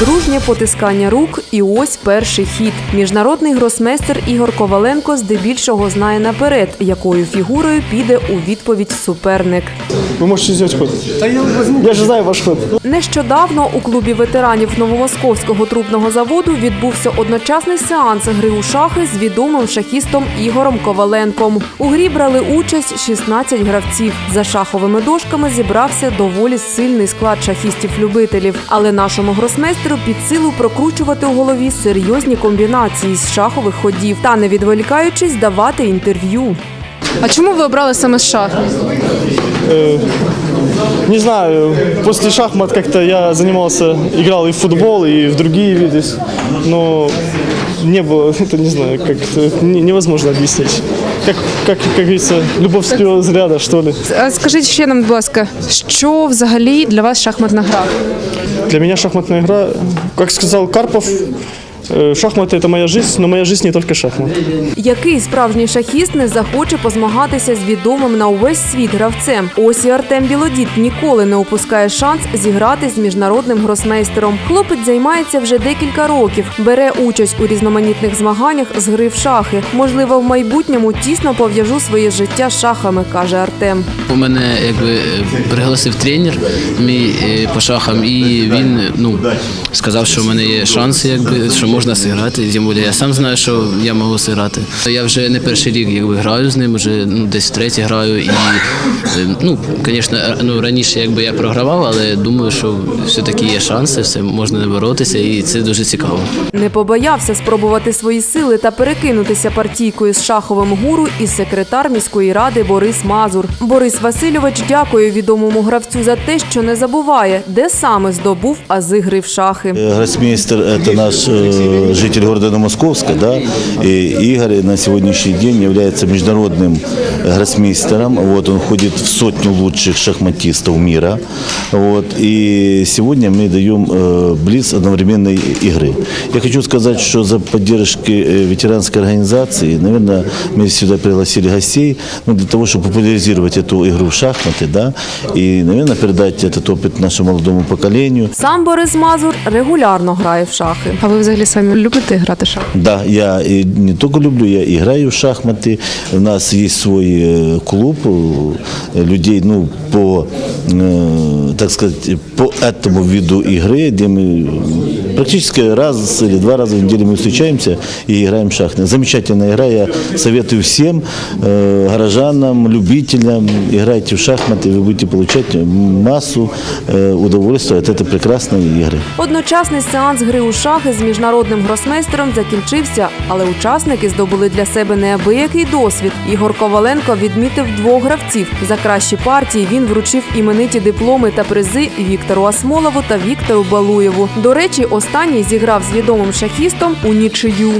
Дружнє потискання рук, і ось перший хід. Міжнародний гросмейстер Ігор Коваленко здебільшого знає наперед, якою фігурою піде у відповідь суперник. Вы можете сделать ход. Да я возьму. Я же знаю ваш ход. Нещодавно у клубі ветеранів Новомосковського трубного заводу відбувся одночасний сеанс гри у шахи з відомим шахістом Ігорем Коваленком. У грі брали участь 16 гравців. За шаховими дошками зібрався доволі сильний склад шахістів-любителів. Але нашому гросмейстеру під силу прокручувати у голові серйозні комбінації з шахових ходів та не відволікаючись давати інтерв'ю. А чому ви обрали саме шах? Не знаю, после шахмат как-то я занимался, играл и в футбол, и в другие виды, но не было, это не знаю, как это не- невозможно объяснить. Как, как, как говорится, любовь с первого взгляда, что ли. А скажіть ще нам, будь ласка, що взагалі для вас шахматна гра? Для меня шахматная игра, как сказал Карпов, шахматы это моя жизнь, но моя жизнь не только шахмат. Який справжній шахіст не захоче позмагатися з відомим на увесь світ гравцем? Ось і Артем Білодід ніколи не упускає шанс зіграти з міжнародним гросмейстером. Хлопець займається вже декілька років, бере участь у різноманітних змаганнях з гри в шахи. Можливо, в майбутньому тісно пов'яжу своє життя з шахами, каже Артем. У мене якби е, пригласив тренер мій е, по шахам, і він ну сказав, що в мене є шанси, якби що можна зіграти. Тим більше я сам знаю, що я можу зіграти. Я вже не перший рік якби граю з ним, вже ну десь третій граю. І е, ну, звісно, ну раніше якби я програвав, але думаю, що все-таки є шанси, все можна не боротися, і це дуже цікаво. Не побоявся спробувати свої сили та перекинутися партійкою з шаховим гуру і секретар міської ради Борис Мазур. Борис Васильович дякує відомому гравцю за те, що не забуває, де саме здобув ази гри в шахи. Гроссмейстер – это наш э, житель города Новомосковска, да, и Игорь на сегодняшний день является международным гроссмейстером, вот, он входит в сотню лучших шахматистов мира, вот, и сегодня мы даем э, близ одновременной игры. Я хочу сказать, что за поддержки э, ветеранской организации, наверное, мы сюда пригласили гостей, ну, для того, чтобы популяризировать эту игру в шахматы, да, и, наверное, передать этот опыт нашему молодому поколению. Сам Борис Мазур регулярно грає в шахи. А ви взагалі самі любите грати в шах? Да, я и не только люблю, я играю в шахматы. У нас есть свой э, клуб э, людей, ну, по, э, так сказать, по этому виду игры, где мы практически раз или два раза в неделю мы встречаемся и играем в шахматы. Замечательная игра, я советую всем э, горожанам, любителям, играйте в шахматы, вы будете получать массу э, удовольствия от этой прекрасной игры. Одночасний сеанс гри у шахи з міжнародним гросмейстером закінчився, але учасники здобули для себе неабиякий досвід. Ігор Коваленко відмітив двох гравців. За кращі партії він вручив імениті дипломи та призи Віктору Асмолову та Віктору Балуєву. До речі, останній зіграв з відомим шахістом у нічию.